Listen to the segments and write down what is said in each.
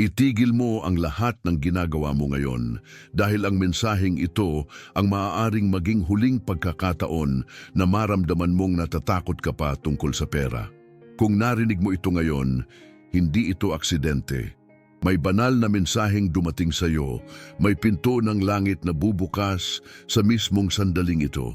Itigil mo ang lahat ng ginagawa mo ngayon dahil ang mensaheng ito ang maaaring maging huling pagkakataon na maramdaman mong natatakot ka pa tungkol sa pera. Kung narinig mo ito ngayon, hindi ito aksidente. May banal na mensaheng dumating sa iyo, may pinto ng langit na bubukas sa mismong sandaling ito.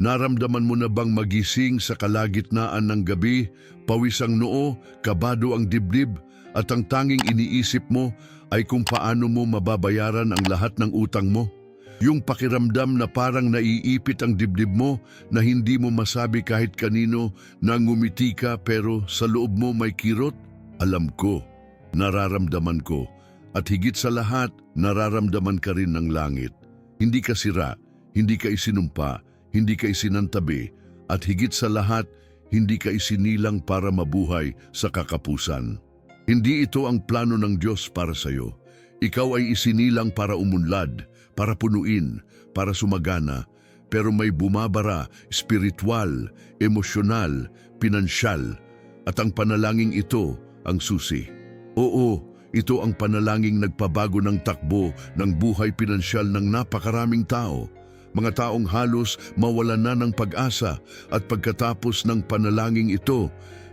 Naramdaman mo na bang magising sa kalagitnaan ng gabi, pawis ang noo, kabado ang dibdib, at ang tanging iniisip mo ay kung paano mo mababayaran ang lahat ng utang mo? Yung pakiramdam na parang naiipit ang dibdib mo na hindi mo masabi kahit kanino na ngumiti ka pero sa loob mo may kirot? Alam ko, nararamdaman ko, at higit sa lahat, nararamdaman ka rin ng langit. Hindi ka sira, hindi ka isinumpa, hindi ka isinantabi, at higit sa lahat, hindi ka isinilang para mabuhay sa kakapusan. Hindi ito ang plano ng Diyos para sa iyo. Ikaw ay isinilang para umunlad, para punuin, para sumagana, pero may bumabara, spiritual, emosyonal, pinansyal, at ang panalangin ito ang susi. Oo, ito ang panalangin nagpabago ng takbo ng buhay pinansyal ng napakaraming tao. Mga taong halos mawalan na ng pag-asa at pagkatapos ng panalangin ito,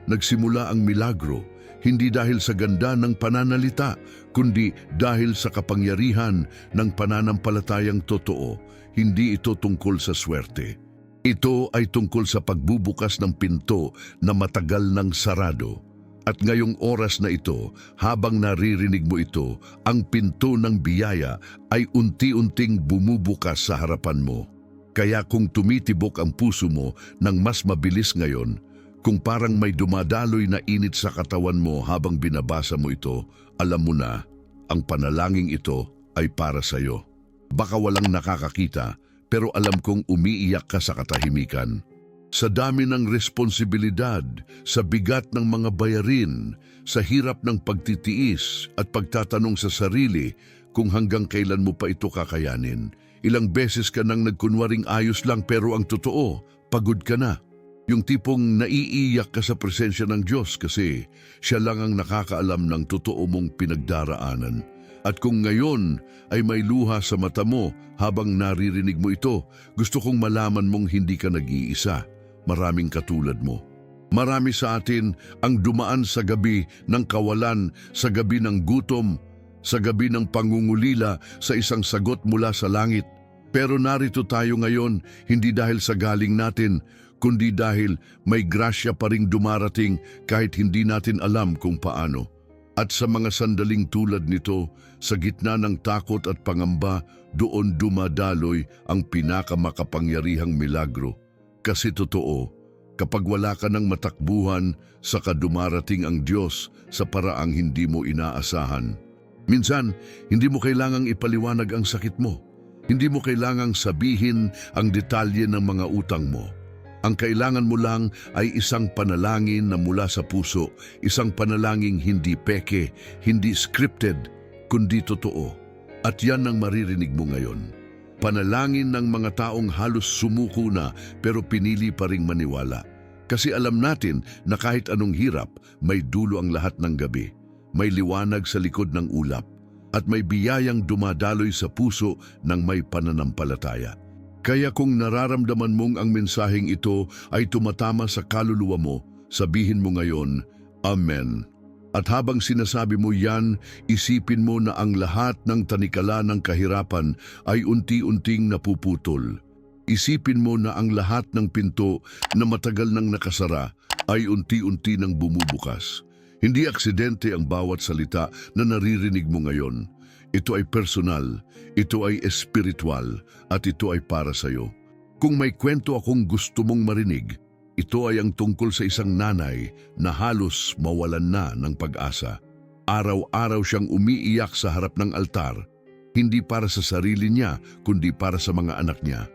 nagsimula ang milagro hindi dahil sa ganda ng pananalita, kundi dahil sa kapangyarihan ng pananampalatayang totoo. Hindi ito tungkol sa swerte. Ito ay tungkol sa pagbubukas ng pinto na matagal ng sarado. At ngayong oras na ito, habang naririnig mo ito, ang pinto ng biyaya ay unti-unting bumubukas sa harapan mo. Kaya kung tumitibok ang puso mo ng mas mabilis ngayon, kung parang may dumadaloy na init sa katawan mo habang binabasa mo ito, alam mo na, ang panalangin ito ay para sa iyo. Baka walang nakakakita, pero alam kong umiiyak ka sa katahimikan. Sa dami ng responsibilidad, sa bigat ng mga bayarin, sa hirap ng pagtitiis at pagtatanong sa sarili kung hanggang kailan mo pa ito kakayanin. Ilang beses ka nang nagkunwaring ayos lang pero ang totoo, pagod ka na. Yung tipong naiiyak ka sa presensya ng Diyos kasi siya lang ang nakakaalam ng totoo mong pinagdaraanan. At kung ngayon ay may luha sa mata mo habang naririnig mo ito, gusto kong malaman mong hindi ka nag-iisa. Maraming katulad mo. Marami sa atin ang dumaan sa gabi ng kawalan, sa gabi ng gutom, sa gabi ng pangungulila sa isang sagot mula sa langit. Pero narito tayo ngayon hindi dahil sa galing natin, kundi dahil may grasya pa ring dumarating kahit hindi natin alam kung paano. At sa mga sandaling tulad nito, sa gitna ng takot at pangamba, doon dumadaloy ang pinakamakapangyarihang milagro. Kasi totoo, kapag wala ka ng matakbuhan, saka dumarating ang Diyos sa paraang hindi mo inaasahan. Minsan, hindi mo kailangang ipaliwanag ang sakit mo. Hindi mo kailangang sabihin ang detalye ng mga utang mo. Ang kailangan mo lang ay isang panalangin na mula sa puso, isang panalangin hindi peke, hindi scripted, kundi totoo. At yan ang maririnig mo ngayon. Panalangin ng mga taong halos sumuko na pero pinili pa ring maniwala. Kasi alam natin na kahit anong hirap, may dulo ang lahat ng gabi. May liwanag sa likod ng ulap. At may biyayang dumadaloy sa puso ng may pananampalataya. Kaya kung nararamdaman mong ang mensaheng ito ay tumatama sa kaluluwa mo, sabihin mo ngayon, Amen. At habang sinasabi mo yan, isipin mo na ang lahat ng tanikala ng kahirapan ay unti-unting napuputol. Isipin mo na ang lahat ng pinto na matagal nang nakasara ay unti-unti nang bumubukas. Hindi aksidente ang bawat salita na naririnig mo ngayon. Ito ay personal, ito ay espiritual, at ito ay para sa iyo. Kung may kwento akong gusto mong marinig, ito ay ang tungkol sa isang nanay na halos mawalan na ng pag-asa. Araw-araw siyang umiiyak sa harap ng altar, hindi para sa sarili niya, kundi para sa mga anak niya.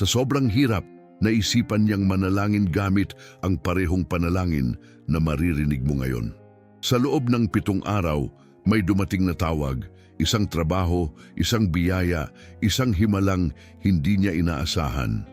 Sa sobrang hirap, naisipan niyang manalangin gamit ang parehong panalangin na maririnig mo ngayon. Sa loob ng pitong araw, may dumating na tawag, isang trabaho, isang biyaya, isang himalang hindi niya inaasahan.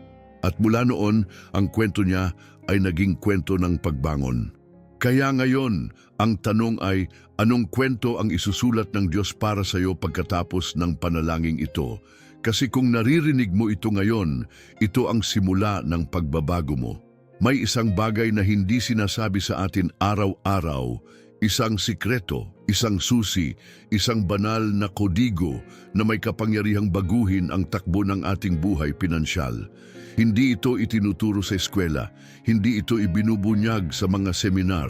At mula noon, ang kwento niya ay naging kwento ng pagbangon. Kaya ngayon, ang tanong ay, anong kwento ang isusulat ng Diyos para sa iyo pagkatapos ng panalangin ito? Kasi kung naririnig mo ito ngayon, ito ang simula ng pagbabago mo. May isang bagay na hindi sinasabi sa atin araw-araw, isang sikreto, isang susi, isang banal na kodigo na may kapangyarihang baguhin ang takbo ng ating buhay pinansyal. Hindi ito itinuturo sa eskwela, hindi ito ibinubunyag sa mga seminar,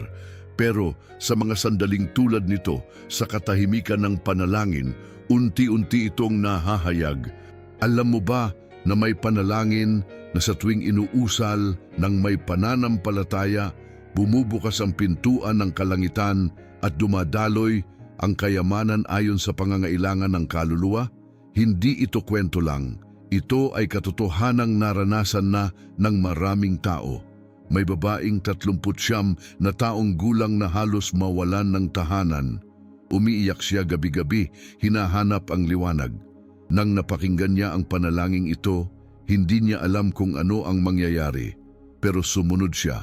pero sa mga sandaling tulad nito, sa katahimikan ng panalangin, unti-unti itong nahahayag. Alam mo ba na may panalangin na sa tuwing inuusal ng may pananampalataya, bumubukas ang pintuan ng kalangitan at dumadaloy ang kayamanan ayon sa pangangailangan ng kaluluwa? Hindi ito kwento lang. Ito ay katotohanang naranasan na ng maraming tao. May babaeng 39 na taong gulang na halos mawalan ng tahanan. Umiiyak siya gabi-gabi, hinahanap ang liwanag. Nang napakinggan niya ang panalangin ito, hindi niya alam kung ano ang mangyayari. Pero sumunod siya.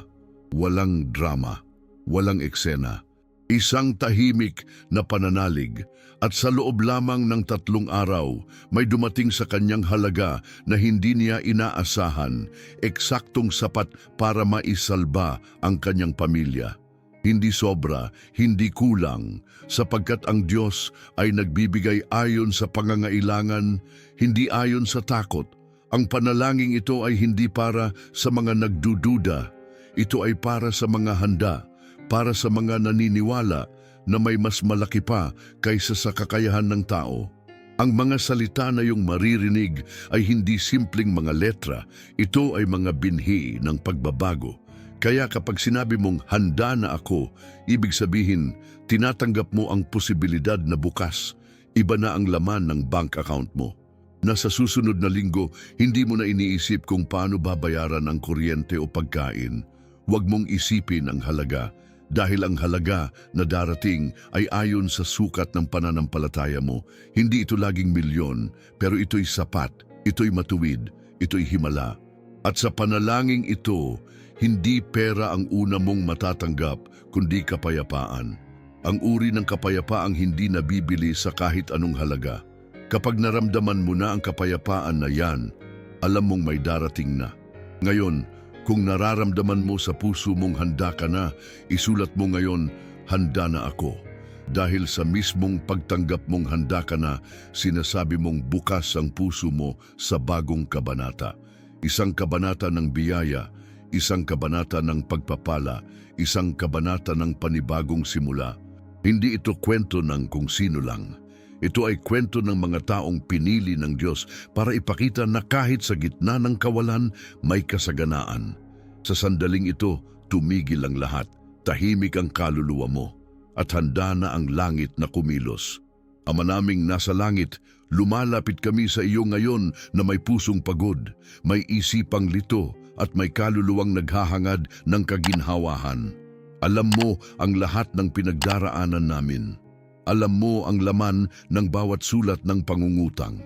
Walang drama, walang eksena. Isang tahimik na pananalig at sa loob lamang ng tatlong araw may dumating sa kanyang halaga na hindi niya inaasahan, eksaktong sapat para maisalba ang kanyang pamilya. Hindi sobra, hindi kulang, sapagkat ang Diyos ay nagbibigay ayon sa pangangailangan, hindi ayon sa takot. Ang panalangin ito ay hindi para sa mga nagdududa, ito ay para sa mga handa, para sa mga naniniwala na may mas malaki pa kaysa sa kakayahan ng tao. Ang mga salita na yung maririnig ay hindi simpleng mga letra, ito ay mga binhi ng pagbabago. Kaya kapag sinabi mong handa na ako, ibig sabihin tinatanggap mo ang posibilidad na bukas, iba na ang laman ng bank account mo. Nasa susunod na linggo, hindi mo na iniisip kung paano babayaran ang kuryente o pagkain. Huwag mong isipin ang halaga dahil ang halaga na darating ay ayon sa sukat ng pananampalataya mo. Hindi ito laging milyon, pero ito'y sapat, ito'y matuwid, ito'y himala. At sa panalangin ito, hindi pera ang una mong matatanggap, kundi kapayapaan. Ang uri ng kapayapaang hindi nabibili sa kahit anong halaga. Kapag naramdaman mo na ang kapayapaan na yan, alam mong may darating na. Ngayon, kung nararamdaman mo sa puso mong handa ka na, isulat mo ngayon, handa na ako. Dahil sa mismong pagtanggap mong handa ka na, sinasabi mong bukas ang puso mo sa bagong kabanata. Isang kabanata ng biyaya, isang kabanata ng pagpapala, isang kabanata ng panibagong simula. Hindi ito kwento ng kung sino lang. Ito ay kwento ng mga taong pinili ng Diyos para ipakita na kahit sa gitna ng kawalan, may kasaganaan. Sa sandaling ito, tumigil ang lahat, tahimik ang kaluluwa mo, at handa na ang langit na kumilos. Ama naming nasa langit, lumalapit kami sa iyo ngayon na may pusong pagod, may isipang lito, at may kaluluwang naghahangad ng kaginhawahan. Alam mo ang lahat ng pinagdaraanan namin. Alam mo ang laman ng bawat sulat ng pangungutang.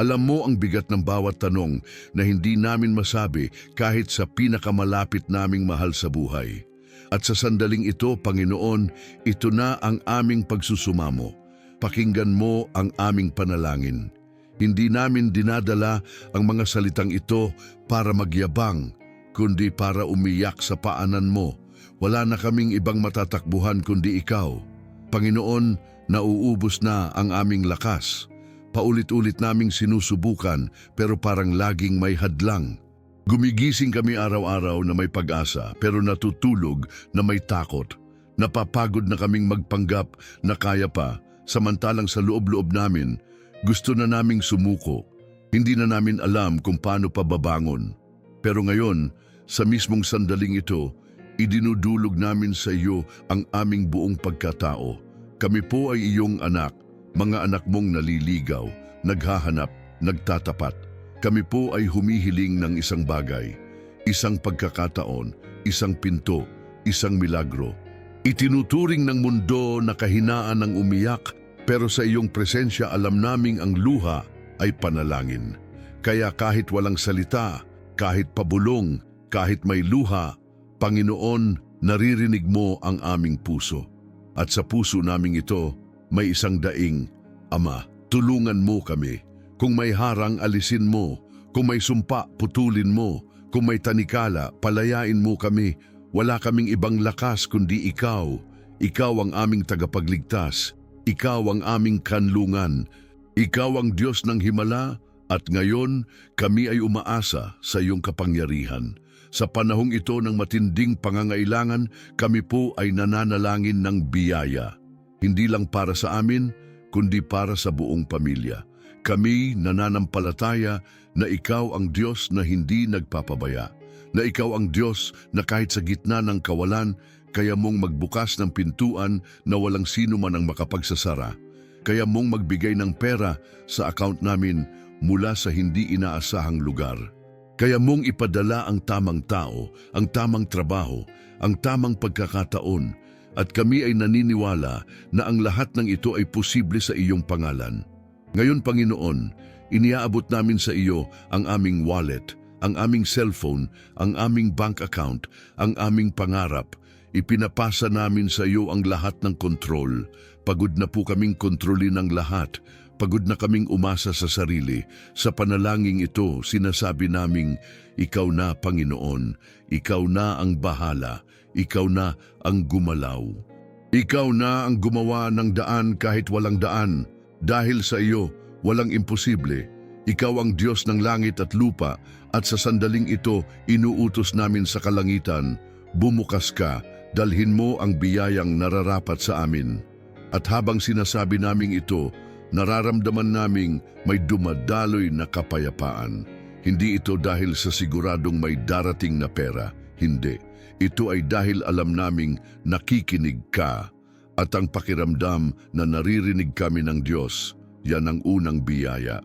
Alam mo ang bigat ng bawat tanong na hindi namin masabi kahit sa pinakamalapit naming mahal sa buhay. At sa sandaling ito, Panginoon, ito na ang aming pagsusumamo. Pakinggan mo ang aming panalangin. Hindi namin dinadala ang mga salitang ito para magyabang, kundi para umiyak sa paanan mo. Wala na kaming ibang matatakbuhan kundi ikaw. Panginoon, nauubos na ang aming lakas. Paulit-ulit naming sinusubukan pero parang laging may hadlang. Gumigising kami araw-araw na may pag-asa pero natutulog na may takot. Napapagod na kaming magpanggap na kaya pa samantalang sa loob-loob namin gusto na naming sumuko. Hindi na namin alam kung paano pa babangon. Pero ngayon, sa mismong sandaling ito, idinudulog namin sa iyo ang aming buong pagkatao. Kami po ay iyong anak, mga anak mong naliligaw, naghahanap, nagtatapat. Kami po ay humihiling ng isang bagay, isang pagkakataon, isang pinto, isang milagro. Itinuturing ng mundo na kahinaan ng umiyak, pero sa iyong presensya alam naming ang luha ay panalangin. Kaya kahit walang salita, kahit pabulong, kahit may luha, Panginoon, naririnig mo ang aming puso. At sa puso naming ito, may isang daing, Ama, tulungan mo kami. Kung may harang, alisin mo. Kung may sumpa, putulin mo. Kung may tanikala, palayain mo kami. Wala kaming ibang lakas kundi ikaw. Ikaw ang aming tagapagligtas. Ikaw ang aming kanlungan. Ikaw ang Diyos ng Himala at ngayon kami ay umaasa sa iyong kapangyarihan. Sa panahong ito ng matinding pangangailangan, kami po ay nananalangin ng biyaya. Hindi lang para sa amin, kundi para sa buong pamilya. Kami nananampalataya na ikaw ang Diyos na hindi nagpapabaya. Na ikaw ang Diyos na kahit sa gitna ng kawalan, kaya mong magbukas ng pintuan na walang sino man ang makapagsasara. Kaya mong magbigay ng pera sa account namin mula sa hindi inaasahang lugar. Kaya mong ipadala ang tamang tao, ang tamang trabaho, ang tamang pagkakataon, at kami ay naniniwala na ang lahat ng ito ay posible sa iyong pangalan. Ngayon, Panginoon, iniaabot namin sa iyo ang aming wallet, ang aming cellphone, ang aming bank account, ang aming pangarap. Ipinapasa namin sa iyo ang lahat ng kontrol. Pagod na po kaming kontrolin ang lahat. Pagod na kaming umasa sa sarili. Sa panalangin ito, sinasabi naming, Ikaw na, Panginoon. Ikaw na ang bahala. Ikaw na ang gumalaw. Ikaw na ang gumawa ng daan kahit walang daan. Dahil sa iyo, walang imposible. Ikaw ang Diyos ng langit at lupa at sa sandaling ito, inuutos namin sa kalangitan, bumukas ka, dalhin mo ang biyayang nararapat sa amin. At habang sinasabi naming ito, nararamdaman naming may dumadaloy na kapayapaan. Hindi ito dahil sa siguradong may darating na pera. Hindi. Ito ay dahil alam naming nakikinig ka at ang pakiramdam na naririnig kami ng Diyos. Yan ang unang biyaya.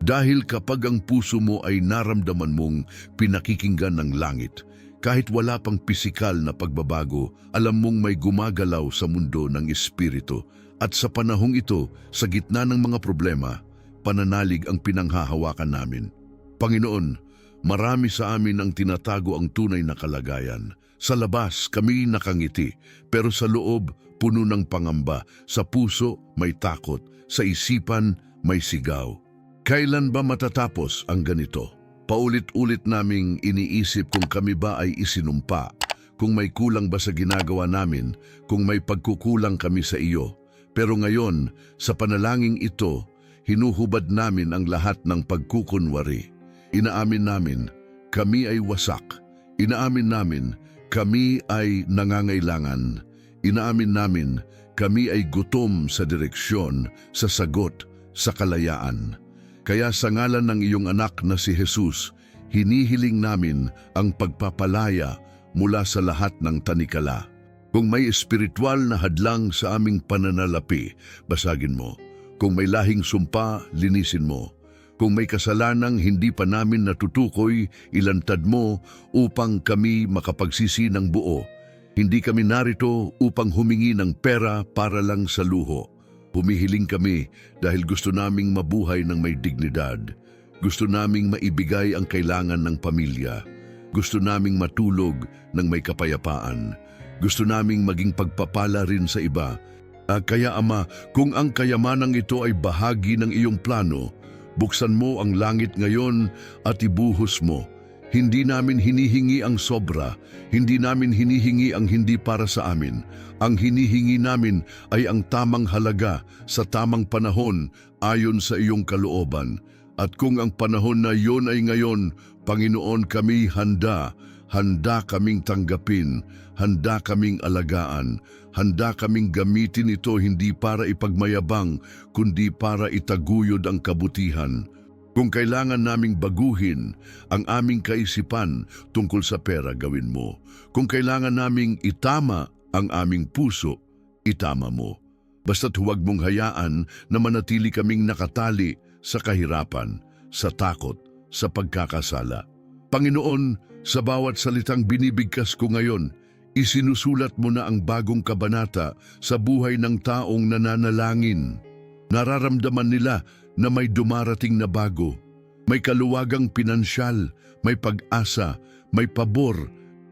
Dahil kapag ang puso mo ay naramdaman mong pinakikinggan ng langit, kahit wala pang pisikal na pagbabago, alam mong may gumagalaw sa mundo ng espiritu. At sa panahong ito, sa gitna ng mga problema, pananalig ang pinanghahawakan namin. Panginoon, marami sa amin ang tinatago ang tunay na kalagayan. Sa labas, kami nakangiti, pero sa loob, puno ng pangamba. Sa puso, may takot. Sa isipan, may sigaw. Kailan ba matatapos ang ganito? Paulit-ulit naming iniisip kung kami ba ay isinumpa, kung may kulang ba sa ginagawa namin, kung may pagkukulang kami sa iyo. Pero ngayon, sa panalangin ito, hinuhubad namin ang lahat ng pagkukunwari. Inaamin namin, kami ay wasak. Inaamin namin, kami ay nangangailangan. Inaamin namin, kami ay gutom sa direksyon, sa sagot, sa kalayaan. Kaya sa ngalan ng iyong anak na si Jesus, hinihiling namin ang pagpapalaya mula sa lahat ng tanikala. Kung may espiritual na hadlang sa aming pananalapi, basagin mo. Kung may lahing sumpa, linisin mo. Kung may kasalanang hindi pa namin natutukoy, ilantad mo upang kami makapagsisi ng buo. Hindi kami narito upang humingi ng pera para lang sa luho. Humihiling kami dahil gusto naming mabuhay ng may dignidad. Gusto naming maibigay ang kailangan ng pamilya. Gusto naming matulog ng may kapayapaan. Gusto naming maging pagpapala rin sa iba. Ah, kaya Ama, kung ang kayamanang ito ay bahagi ng iyong plano, buksan mo ang langit ngayon at ibuhos mo. Hindi namin hinihingi ang sobra, hindi namin hinihingi ang hindi para sa amin. Ang hinihingi namin ay ang tamang halaga sa tamang panahon ayon sa iyong kalooban. At kung ang panahon na iyon ay ngayon, Panginoon kami handa, handa kaming tanggapin, handa kaming alagaan, handa kaming gamitin ito hindi para ipagmayabang, kundi para itaguyod ang kabutihan. Kung kailangan naming baguhin ang aming kaisipan tungkol sa pera, gawin mo. Kung kailangan naming itama ang aming puso, itama mo. Basta't huwag mong hayaan na manatili kaming nakatali sa kahirapan, sa takot, sa pagkakasala. Panginoon, sa bawat salitang binibigkas ko ngayon, isinusulat mo na ang bagong kabanata sa buhay ng taong nananalangin. Nararamdaman nila na may dumarating na bago. May kaluwagang pinansyal, may pag-asa, may pabor,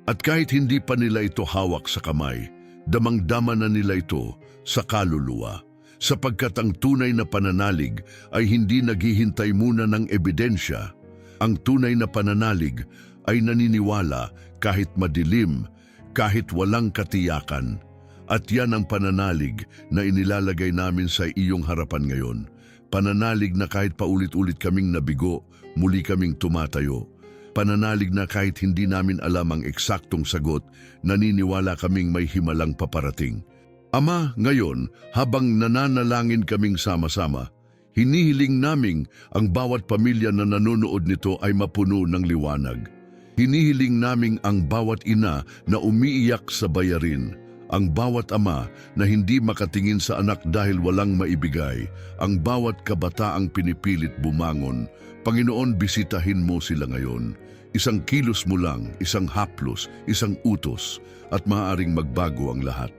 At kahit hindi pa nila ito hawak sa kamay, damang-dama na nila ito sa kaluluwa. Sapagkat ang tunay na pananalig ay hindi naghihintay muna ng ebidensya. Ang tunay na pananalig ay naniniwala kahit madilim, kahit walang katiyakan. At yan ang pananalig na inilalagay namin sa iyong harapan ngayon. Pananalig na kahit paulit-ulit kaming nabigo, muli kaming tumatayo. Pananalig na kahit hindi namin alam ang eksaktong sagot, naniniwala kaming may himalang paparating. Ama, ngayon, habang nananalangin kaming sama-sama, hinihiling naming ang bawat pamilya na nanonood nito ay mapuno ng liwanag. Hinihiling naming ang bawat ina na umiiyak sa bayarin, ang bawat ama na hindi makatingin sa anak dahil walang maibigay, ang bawat kabataang pinipilit bumangon. Panginoon, bisitahin mo sila ngayon. Isang kilos mo lang, isang haplos, isang utos, at maaaring magbago ang lahat.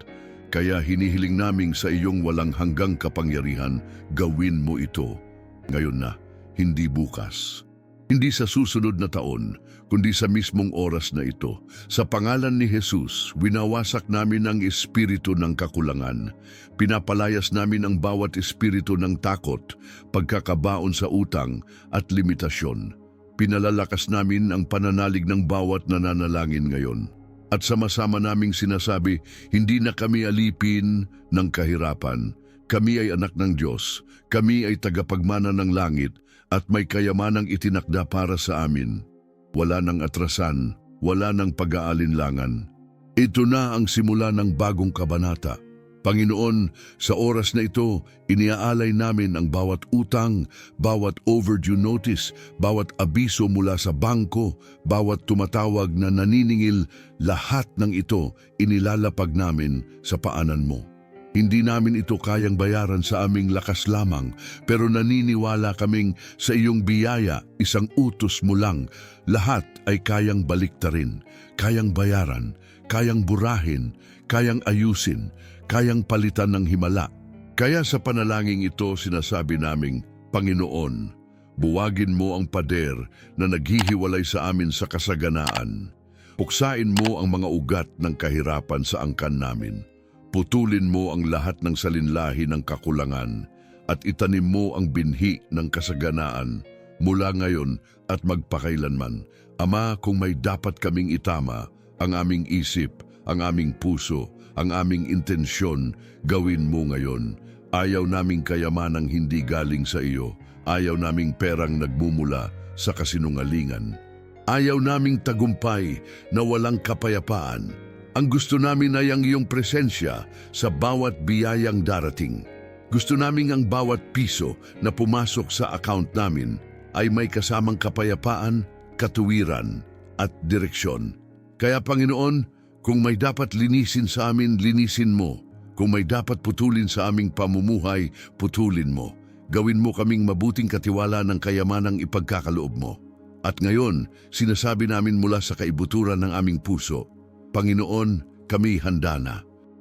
Kaya hinihiling naming sa iyong walang hanggang kapangyarihan, gawin mo ito. Ngayon na, hindi bukas. Hindi sa susunod na taon, kundi sa mismong oras na ito. Sa pangalan ni Jesus, winawasak namin ang espiritu ng kakulangan. Pinapalayas namin ang bawat espiritu ng takot, pagkakabaon sa utang at limitasyon. Pinalalakas namin ang pananalig ng bawat nananalangin ngayon. At sama-sama naming sinasabi, hindi na kami alipin ng kahirapan. Kami ay anak ng Diyos. Kami ay tagapagmana ng langit at may kayamanang itinakda para sa amin. Wala nang atrasan, wala nang pag-aalinlangan. Ito na ang simula ng bagong kabanata. Panginoon, sa oras na ito, iniaalay namin ang bawat utang, bawat overdue notice, bawat abiso mula sa bangko, bawat tumatawag na naniningil, lahat ng ito inilalapag namin sa paanan mo. Hindi namin ito kayang bayaran sa aming lakas lamang, pero naniniwala kaming sa iyong biyaya, isang utos mo lang, lahat ay kayang baliktarin, kayang bayaran, kayang burahin, kayang ayusin, kayang palitan ng himala. Kaya sa panalangin ito sinasabi naming, Panginoon, buwagin mo ang pader na naghihiwalay sa amin sa kasaganaan. Puksain mo ang mga ugat ng kahirapan sa angkan namin. Putulin mo ang lahat ng salinlahi ng kakulangan at itanim mo ang binhi ng kasaganaan mula ngayon at magpakailanman. Ama, kung may dapat kaming itama, ang aming isip, ang aming puso, ang aming intensyon, gawin mo ngayon. Ayaw naming kayamanang hindi galing sa iyo. Ayaw naming perang nagmumula sa kasinungalingan. Ayaw naming tagumpay na walang kapayapaan. Ang gusto namin ay ang iyong presensya sa bawat biyayang darating. Gusto namin ang bawat piso na pumasok sa account namin ay may kasamang kapayapaan, katuwiran at direksyon. Kaya Panginoon, kung may dapat linisin sa amin, linisin mo. Kung may dapat putulin sa aming pamumuhay, putulin mo. Gawin mo kaming mabuting katiwala ng kayamanang ipagkakaloob mo. At ngayon, sinasabi namin mula sa kaibuturan ng aming puso, Panginoon, kami handa na.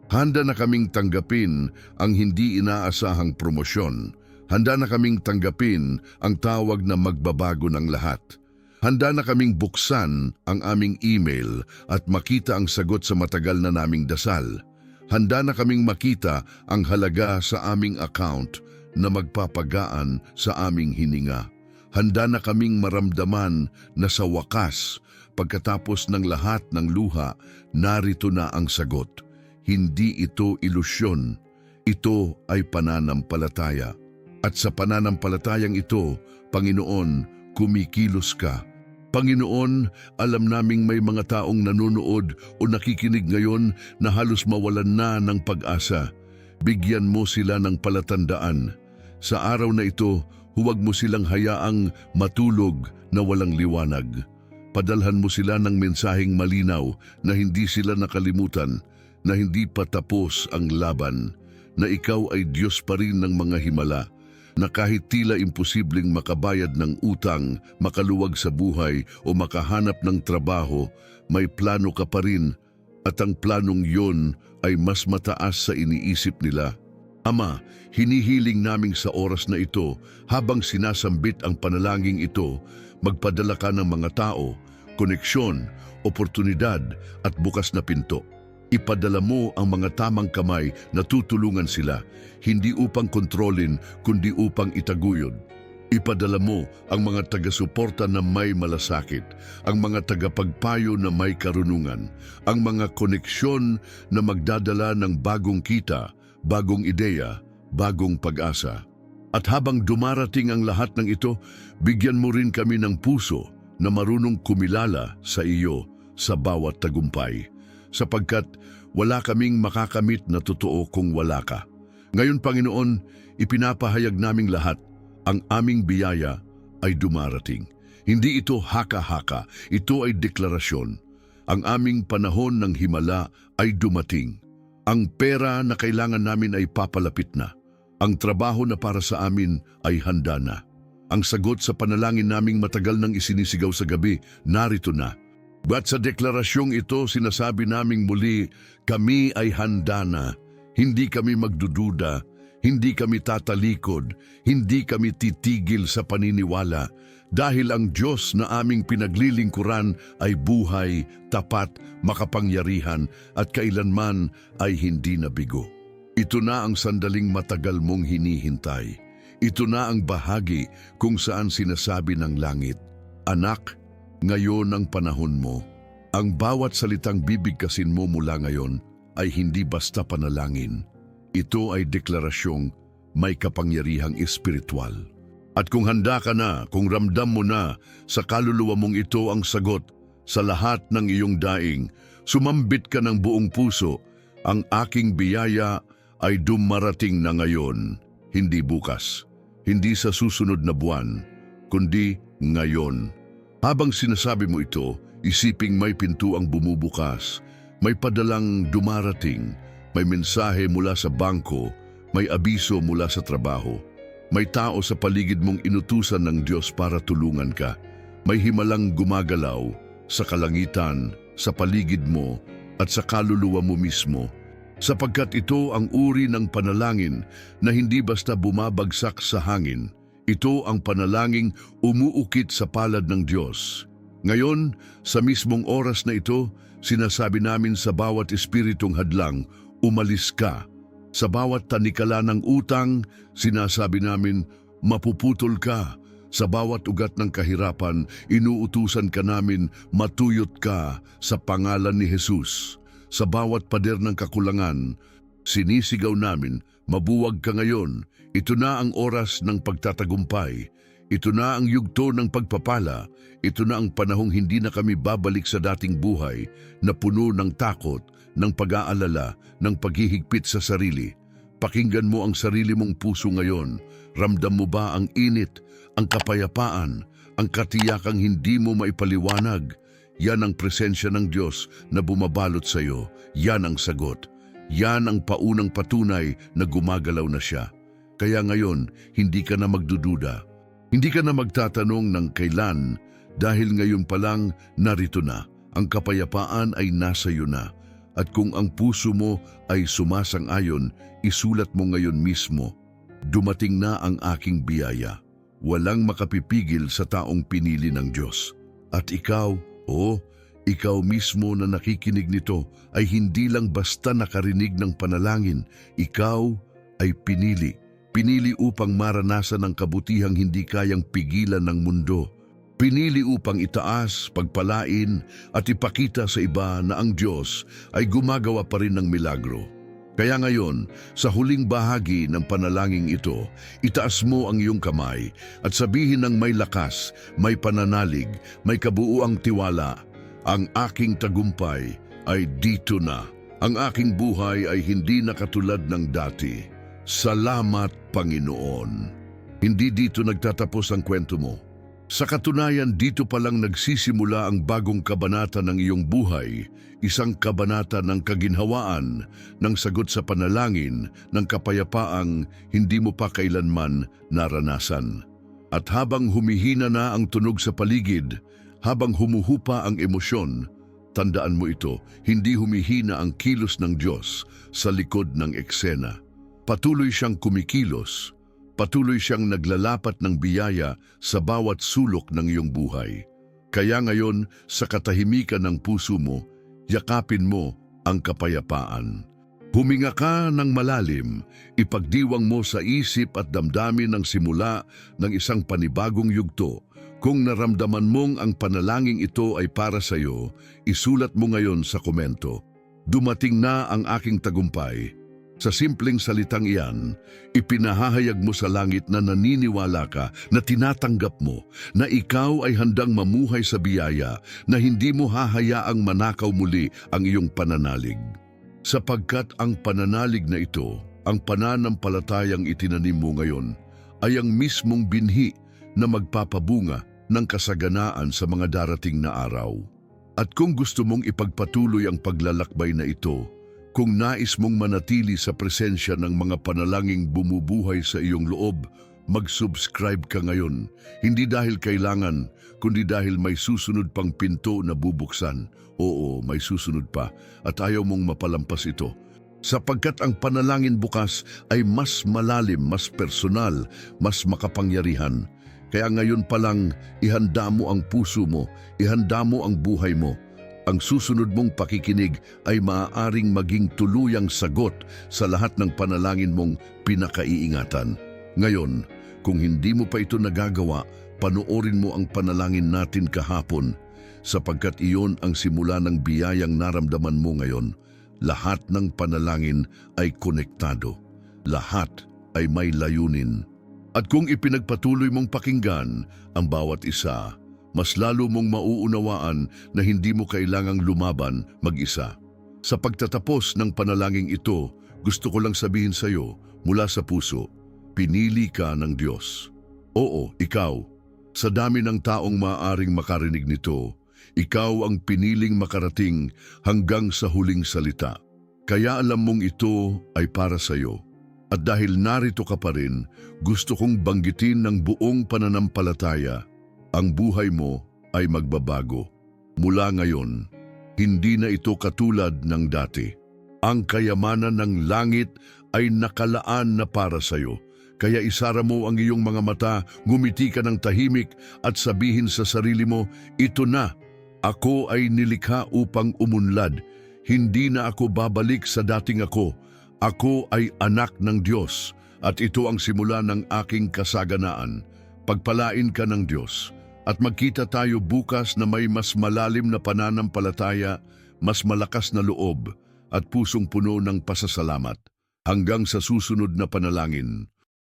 Handa na kaming tanggapin ang hindi inaasahang promosyon. Handa na kaming tanggapin ang tawag na magbabago ng lahat. Handa na kaming buksan ang aming email at makita ang sagot sa matagal na naming dasal. Handa na kaming makita ang halaga sa aming account na magpapagaan sa aming hininga. Handa na kaming maramdaman na sa wakas, pagkatapos ng lahat ng luha, narito na ang sagot. Hindi ito ilusyon, ito ay pananampalataya. At sa pananampalatayang ito, Panginoon, kumikilos ka. Panginoon, alam naming may mga taong nanonood o nakikinig ngayon na halos mawalan na ng pag-asa. Bigyan mo sila ng palatandaan. Sa araw na ito, huwag mo silang hayaang matulog na walang liwanag. Padalhan mo sila ng mensaheng malinaw na hindi sila nakalimutan, na hindi pa tapos ang laban, na ikaw ay Diyos pa rin ng mga himala, na kahit tila imposibleng makabayad ng utang, makaluwag sa buhay o makahanap ng trabaho, may plano ka pa rin at ang planong yon ay mas mataas sa iniisip nila. Ama, hinihiling naming sa oras na ito habang sinasambit ang panalangin ito, magpadala ka ng mga tao koneksyon, oportunidad at bukas na pinto. Ipadala mo ang mga tamang kamay na tutulungan sila, hindi upang kontrolin kundi upang itaguyod. Ipadala mo ang mga taga-suporta na may malasakit, ang mga tagapagpayo na may karunungan, ang mga koneksyon na magdadala ng bagong kita, bagong ideya, bagong pag-asa. At habang dumarating ang lahat ng ito, bigyan mo rin kami ng puso na marunong kumilala sa iyo sa bawat tagumpay, sapagkat wala kaming makakamit na totoo kung wala ka. Ngayon, Panginoon, ipinapahayag naming lahat, ang aming biyaya ay dumarating. Hindi ito haka-haka, ito ay deklarasyon. Ang aming panahon ng himala ay dumating. Ang pera na kailangan namin ay papalapit na. Ang trabaho na para sa amin ay handa na. Ang sagot sa panalangin naming matagal nang isinisigaw sa gabi, narito na. At sa deklarasyong ito, sinasabi naming muli, kami ay handa na. Hindi kami magdududa, hindi kami tatalikod, hindi kami titigil sa paniniwala, dahil ang Diyos na aming pinaglilingkuran ay buhay, tapat, makapangyarihan, at kailanman ay hindi nabigo. Ito na ang sandaling matagal mong hinihintay. Ito na ang bahagi kung saan sinasabi ng langit, Anak, ngayon ang panahon mo. Ang bawat salitang bibigkasin mo mula ngayon ay hindi basta panalangin. Ito ay deklarasyong may kapangyarihang espiritual. At kung handa ka na, kung ramdam mo na, sa kaluluwa mong ito ang sagot sa lahat ng iyong daing, sumambit ka ng buong puso, ang aking biyaya ay dumarating na ngayon, hindi bukas, hindi sa susunod na buwan, kundi ngayon. Habang sinasabi mo ito, isiping may pinto ang bumubukas, may padalang dumarating, may mensahe mula sa bangko, may abiso mula sa trabaho. May tao sa paligid mong inutusan ng Diyos para tulungan ka. May himalang gumagalaw sa kalangitan, sa paligid mo at sa kaluluwa mo mismo. Sapagkat ito ang uri ng panalangin na hindi basta bumabagsak sa hangin. Ito ang panalangin umuukit sa palad ng Diyos. Ngayon, sa mismong oras na ito, sinasabi namin sa bawat espiritong hadlang, umalis ka. Sa bawat tanikala ng utang, sinasabi namin, mapuputol ka. Sa bawat ugat ng kahirapan, inuutusan ka namin, matuyot ka sa pangalan ni Jesus. Sa bawat pader ng kakulangan, sinisigaw namin, mabuwag ka ngayon. Ito na ang oras ng pagtatagumpay. Ito na ang yugto ng pagpapala. Ito na ang panahong hindi na kami babalik sa dating buhay na puno ng takot, ng pag-aalala, ng paghihigpit sa sarili. Pakinggan mo ang sarili mong puso ngayon. Ramdam mo ba ang init, ang kapayapaan, ang katiyakang hindi mo maipaliwanag? Yan ang presensya ng Diyos na bumabalot sa iyo. Yan ang sagot. Yan ang paunang patunay na gumagalaw na siya. Kaya ngayon, hindi ka na magdududa. Hindi ka na magtatanong ng kailan dahil ngayon pa lang narito na. Ang kapayapaan ay nasa iyo na. At kung ang puso mo ay sumasang-ayon, isulat mo ngayon mismo, dumating na ang aking biyaya. Walang makapipigil sa taong pinili ng Diyos. At ikaw, o ikaw mismo na nakikinig nito ay hindi lang basta nakarinig ng panalangin, ikaw ay pinili. Pinili upang maranasan ang kabutihang hindi kayang pigilan ng mundo. Pinili upang itaas, pagpalain at ipakita sa iba na ang Diyos ay gumagawa pa rin ng milagro. Kaya ngayon, sa huling bahagi ng panalangin ito, itaas mo ang iyong kamay at sabihin ng may lakas, may pananalig, may kabuuang tiwala, ang aking tagumpay ay dito na. Ang aking buhay ay hindi na katulad ng dati. Salamat, Panginoon. Hindi dito nagtatapos ang kwento mo. Sa katunayan, dito pa lang nagsisimula ang bagong kabanata ng iyong buhay, isang kabanata ng kaginhawaan, ng sagot sa panalangin, ng kapayapaang hindi mo pa kailanman naranasan. At habang humihina na ang tunog sa paligid, habang humuhupa ang emosyon, tandaan mo ito, hindi humihina ang kilos ng Diyos sa likod ng eksena. Patuloy siyang kumikilos, Patuloy siyang naglalapat ng biyaya sa bawat sulok ng iyong buhay. Kaya ngayon, sa katahimikan ng puso mo, yakapin mo ang kapayapaan. Huminga ka ng malalim, ipagdiwang mo sa isip at damdamin ng simula ng isang panibagong yugto. Kung naramdaman mong ang panalangin ito ay para sa iyo, isulat mo ngayon sa komento. Dumating na ang aking tagumpay. Sa simpleng salitang iyan, ipinahahayag mo sa langit na naniniwala ka, na tinatanggap mo, na ikaw ay handang mamuhay sa biyaya, na hindi mo hahayaang manakaw muli ang iyong pananalig. Sapagkat ang pananalig na ito, ang pananampalatayang itinanim mo ngayon, ay ang mismong binhi na magpapabunga ng kasaganaan sa mga darating na araw. At kung gusto mong ipagpatuloy ang paglalakbay na ito, kung nais mong manatili sa presensya ng mga panalangin bumubuhay sa iyong loob, mag-subscribe ka ngayon. Hindi dahil kailangan, kundi dahil may susunod pang pinto na bubuksan. Oo, may susunod pa at ayaw mong mapalampas ito. Sapagkat ang panalangin bukas ay mas malalim, mas personal, mas makapangyarihan. Kaya ngayon pa lang, ihanda mo ang puso mo, ihanda mo ang buhay mo. Ang susunod mong pakikinig ay maaaring maging tuluyang sagot sa lahat ng panalangin mong pinakaiingatan. Ngayon, kung hindi mo pa ito nagagawa, panoorin mo ang panalangin natin kahapon sapagkat iyon ang simula ng biyayang naramdaman mo ngayon. Lahat ng panalangin ay konektado. Lahat ay may layunin. At kung ipinagpatuloy mong pakinggan ang bawat isa, mas lalo mong mauunawaan na hindi mo kailangang lumaban mag-isa. Sa pagtatapos ng panalangin ito, gusto ko lang sabihin sa iyo mula sa puso, pinili ka ng Diyos. Oo, ikaw. Sa dami ng taong maaaring makarinig nito, ikaw ang piniling makarating hanggang sa huling salita. Kaya alam mong ito ay para sa iyo. At dahil narito ka pa rin, gusto kong banggitin ng buong pananampalataya ang buhay mo ay magbabago. Mula ngayon, hindi na ito katulad ng dati. Ang kayamanan ng langit ay nakalaan na para sa iyo. Kaya isara mo ang iyong mga mata, ngumiti ka ng tahimik at sabihin sa sarili mo, Ito na, ako ay nilikha upang umunlad. Hindi na ako babalik sa dating ako. Ako ay anak ng Diyos at ito ang simula ng aking kasaganaan. Pagpalain ka ng Diyos at magkita tayo bukas na may mas malalim na pananampalataya, mas malakas na loob at pusong puno ng pasasalamat. Hanggang sa susunod na panalangin,